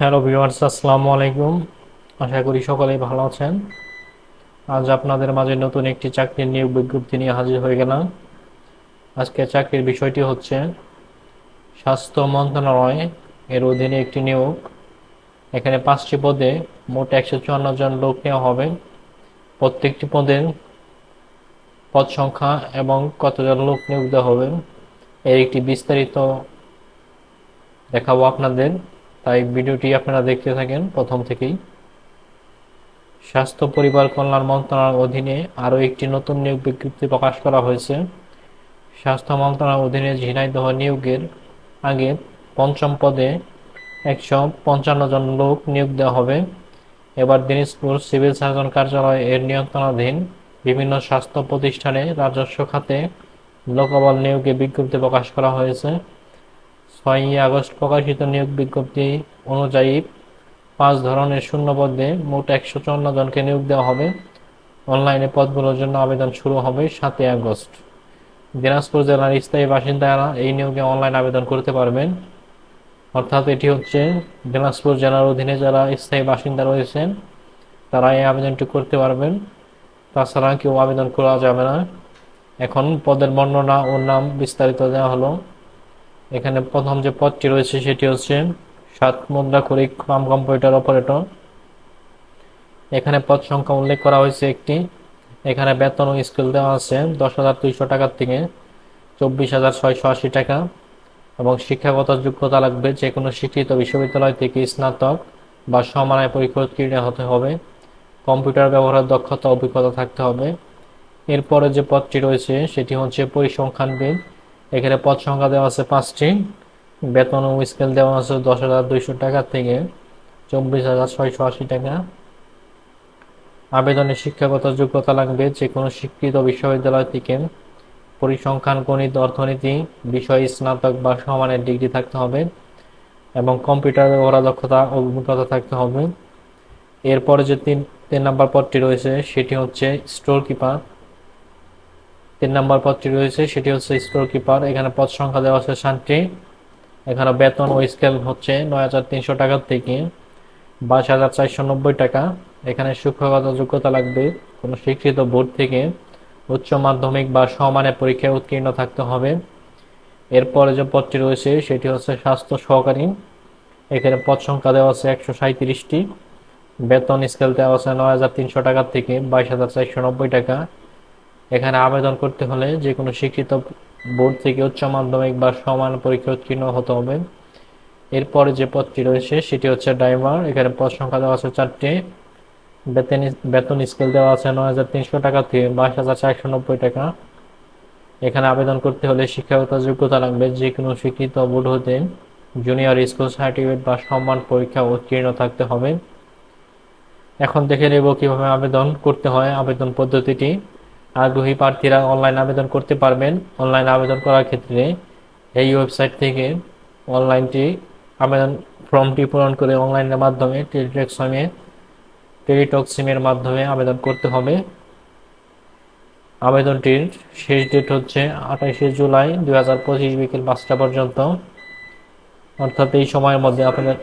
Hello viewers আসসালামু আলাইকুম। আশা করি সকলেই ভালো আছেন। আজ আপনাদের মাঝে নতুন একটি চাকরির নিয়োগ বিজ্ঞপ্তি নিয়ে হাজির হয়ে গেলাম। আজকে চাকরির বিষয়টি হচ্ছে, স্বাস্থ্য মন্ত্রণালয় এর অধীনে একটি নিয়োগ। এখানে পাঁচটি পদে মোট একশো চুয়ান্ন জন লোক নেওয়া হবে। প্রত্যেকটি পদে পদ সংখ্যা এবং কতজন লোক নিয়োগ দেওয়া হবে, এর একটি বিস্তারিত দেখাবো আপনাদের। তাই ভিডিওটি আপনারা দেখতে থাকেন প্রথম থেকেই। স্বাস্থ্য, পরিবার, কল্যাণ মন্ত্রণালয়ের অধীনে আরও একটি নতুন নিয়োগ বিজ্ঞপ্তি প্রকাশ করা হয়েছে। স্বাস্থ্য মন্ত্রণালয়ের অধীনে ঝিনাইদহ নিয়োগের আগে পঞ্চম পদে একশো পঞ্চান্ন জন লোক নিয়োগ দেওয়া হবে। এবার দিনাজপুর সিভিল সার্জন কার্যালয় এর নিয়ন্ত্রণাধীন বিভিন্ন স্বাস্থ্য প্রতিষ্ঠানে রাজস্ব খাতে লোকবল নিয়োগে বিজ্ঞপ্তি প্রকাশ করা হয়েছে। ছয়ই আগস্ট প্রকাশিত নিয়োগ বিজ্ঞপ্তি অনুযায়ী পাঁচ ধরনের শূন্য পদে মোট একশো চুয়ান্ন জনকে নিয়োগ দেওয়া হবে। অনলাইনে পদগুলোর জন্য আবেদন শুরু হবে সাতই আগস্ট। দিনাজপুর জেলার স্থায়ী বাসিন্দারা এই নিয়োগে অনলাইন আবেদন করতে পারবেন। অর্থাৎ এটি হচ্ছে দিনাজপুর জেলার অধীনে যারা স্থায়ী বাসিন্দা রয়েছেন তারা এই আবেদনটি করতে পারবেন। তাছাড়া কেউ আবেদন করা যাবে না। এখন পদের বর্ণনা ও নাম বিস্তারিত দেওয়া হলো। এখানে প্রথম যে পদটি রয়েছে সেটি হচ্ছে সাত মুদ্রা করিক ফার্ম কম্পিউটার অপারেটর। এখানে পদ সংখ্যা উল্লেখ করা হয়েছে একটি। এখানে বেতন ও স্কেল দেওয়া আছে দশ হাজার দুইশো টাকার থেকে চব্বিশ হাজার ছয়শো আশি টাকা এবং শিক্ষাগত যোগ্যতা লাগবে যে কোনো শিক্ষিত বিশ্ববিদ্যালয় থেকে স্নাতক বা সমানায় পরীক্ষা উত্তীর্ণ হতে হবে। কম্পিউটার ব্যবহারের দক্ষতা অভিজ্ঞতা থাকতে হবে। এরপরে যে পদটি রয়েছে সেটি হচ্ছে পরিসংখ্যানবিদ এখানে পদ সংখ্যা দেওয়া আছে পাঁচটি। বেতন ও স্কেল দেওয়া আছে দশ হাজার দুইশো টাকা থেকে চব্বিশ হাজার ছয়শো আশি টাকা। আবেদনে শিক্ষাগত যোগ্যতা লাগবে যে কোনো স্বীকৃত বিশ্ববিদ্যালয় থেকে। পরিসংখ্যান, গণিত, অর্থনীতি বিষয়ে স্নাতক বা সমানের ডিগ্রি থাকতে হবে এবং কম্পিউটার ব্যবহার, দক্ষতা অভিজ্ঞতা থাকতে হবে। এরপরে যে তিন তিন নম্বর পদটি রয়েছে সেটি হচ্ছে স্টোর কিপার তিন নম্বর পদটি রয়েছে, সেটি হচ্ছে স্টোর কিপার এখানে পদ সংখ্যা দেওয়া আছে সাতটি। এখানে বেতন ও স্কেল হচ্ছে নয় হাজার তিনশো টাকার থেকে বাইশ হাজার চারশো নব্বই টাকা। এখানে শিক্ষাগত যোগ্যতা লাগবে। কোনো স্বীকৃত বোর্ড থেকে উচ্চ মাধ্যমিক বা সমানের পরীক্ষায় উত্তীর্ণ থাকতে হবে। এরপরে যে পদটি রয়েছে, সেটি হচ্ছে স্বাস্থ্য সহকারী। এখানে পদ সংখ্যা দেওয়া আছে একশো সাঁত্রিশটি বেতন স্কেল দেওয়া আছে নয় হাজার তিনশো টাকার থেকে বাইশ হাজার চারশো নব্বই টাকা। এখানে আবেদন করতে হলে যে কোনো শিক্ষিত বোর্ড থেকে উচ্চ মাধ্যমিক বা সমান পরীক্ষা উত্তীর্ণ হতে হবে। এরপরে যে পদটি রয়েছে, সেটি হচ্ছে ড্রাইভার। এখানে পদ সংখ্যা দেওয়া আছে চারটি। বেতন বেতন স্কেল দেওয়া আছে নয় হাজার তিনশো টাকা থেকে বাইশ হাজার চারশো নব্বই টাকা। এখানে আবেদন করতে হলে শিক্ষাগত যোগ্যতা লাগবে যে কোনো স্বীকৃত বোর্ড হতে জুনিয়র স্কুল সার্টিফিকেট বা সম্মান পরীক্ষা উত্তীর্ণ থাকতে হবে। এখন দেখে নেব কীভাবে আবেদন করতে হয় আবেদন পদ্ধতিটি। আগ্রহী প্রার্থীরা অনলাইন আবেদন করতে পারবেন। অনলাইন আবেদন করার ক্ষেত্রে এই ওয়েবসাইট থেকে অনলাইনটি আবেদন ফর্মটি পূরণ করে অনলাইনের মাধ্যমে টেলিটক সিমে টেলিটক সিমের মাধ্যমে আবেদন করতে হবে। আবেদনটির শেষ ডেট হচ্ছে আঠাশে জুলাই দুই হাজার পঁচিশ বিকেল পাঁচটা পর্যন্ত। অর্থাৎ এই সময়ের মধ্যে আপনাদের